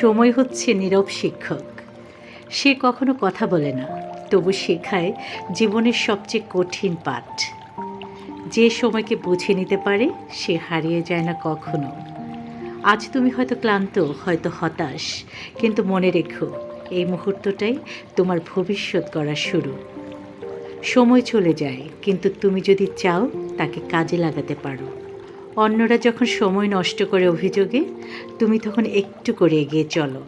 সময় হচ্ছে নীরব শিক্ষক। সে কখনো কথা বলে না, তবু শেখায় জীবনের সবচেয়ে কঠিন পাঠ। যে সময়কে বুঝে নিতে পারে, সে হারিয়ে যায় না কখনো। আজ তুমি হয়তো ক্লান্ত, হয়তো হতাশ, কিন্তু মনে রেখো, এই মুহূর্তটাই তোমার ভবিষ্যৎ গড়ার শুরু। সময় চলে যায়, কিন্তু তুমি যদি চাও, তাকে কাজে লাগাতে পারো। অন্যরা যখন সময় নষ্ট করে অভিযোগে, তুমি তখন একটু করে এগিয়ে চলো।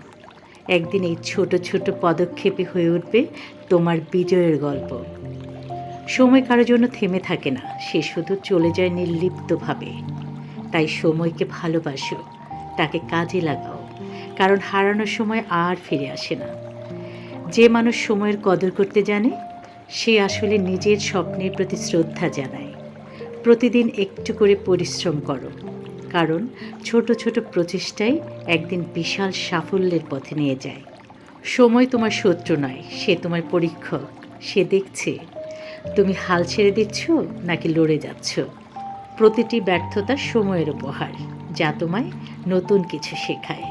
একদিন এই ছোট ছোট পদক্ষেপে হয়ে উঠবে তোমার বিজয়ের গল্প। সময় কারও জন্য থেমে থাকে না, সে শুধু চলে যায় নির্লিপ্তভাবে। তাই সময়কে ভালোবাসো, তাকে কাজে লাগাও, কারণ হারানোর সময় আর ফিরে আসে না। যে মানুষ সময়ের কদর করতে জানে, সে আসলে নিজের স্বপ্নের প্রতি শ্রদ্ধা জানায়। প্রতিদিন একটু করে পরিশ্রম করো। কারণ ছোট ছোট প্রচেষ্টাই একদিন বিশাল সাফল্যের পথে নিয়ে যায়। সময় তোমার শত্রু নয়, সে তোমার পরীক্ষক, সে দেখছে। তুমি হাল ছেড়ে দিচ্ছ নাকি লড়ে যাচ্ছ? প্রতিটি ব্যর্থতা সময়ের উপহার, যা তোমায় নতুন কিছু শেখায়।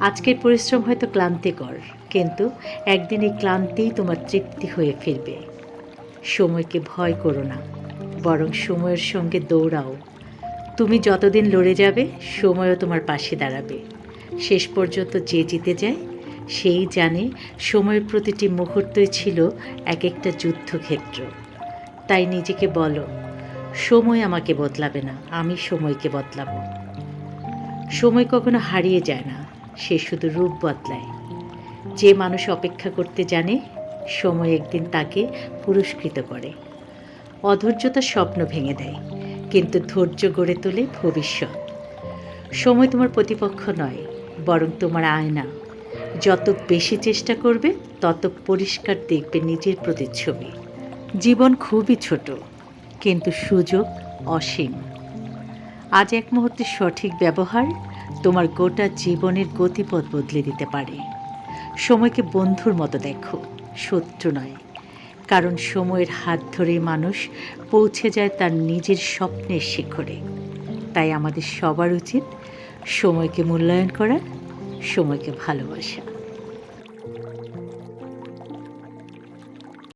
আজকের পরিশ্রম হয়তো ক্লান্তিকর, কিন্তু একদিন এই ক্লান্তিই তোমার তৃপ্তি হয়ে ফিরবে। সময়কে ভয় করো না। বরং সময়ের সঙ্গে দৌড়াও। তুমি যতদিন লড়ে যাবে, সময়ও তোমার পাশে দাঁড়াবে। শেষ পর্যন্ত যে জিতে যায়, সেই জানে সময়ের প্রতিটি মুহূর্তই ছিল এক একটা যুদ্ধক্ষেত্র। তাই নিজেকে বলো, সময় আমাকে বদলাবে না, আমি সময়কে বদলাবো। সময় কখনো হারিয়ে যায় না, সে শুধু রূপ বদলায়। যে মানুষ অপেক্ষা করতে জানে, সময় একদিন তাকে পুরস্কৃত করে। অধৈর্যতা স্বপ্ন ভেঙে দেয়, কিন্তু ধৈর্য গড়ে তোলে ভবিষ্যৎ। সময় তোমার প্রতিপক্ষ নয়, বরং তোমার আয়না। যত বেশি চেষ্টা করবে, তত পরিষ্কার দেখবে নিজের প্রতিচ্ছবি। জীবন খুবই ছোট, কিন্তু সুযোগ অসীম। আজ এক মুহূর্তে সঠিক ব্যবহার তোমার গোটা জীবনের গতিপথ বদলে দিতে পারে। সময়কে বন্ধুর মতো দেখো, শত্রু নয়। কারণ সময়ের হাত ধরে মানুষ পৌঁছে যায় তার নিজের স্বপ্নের শিখরে। তাই আমাদের সবার উচিত সময়কে মূল্যায়ন করা, সময়কে ভালোবাসা।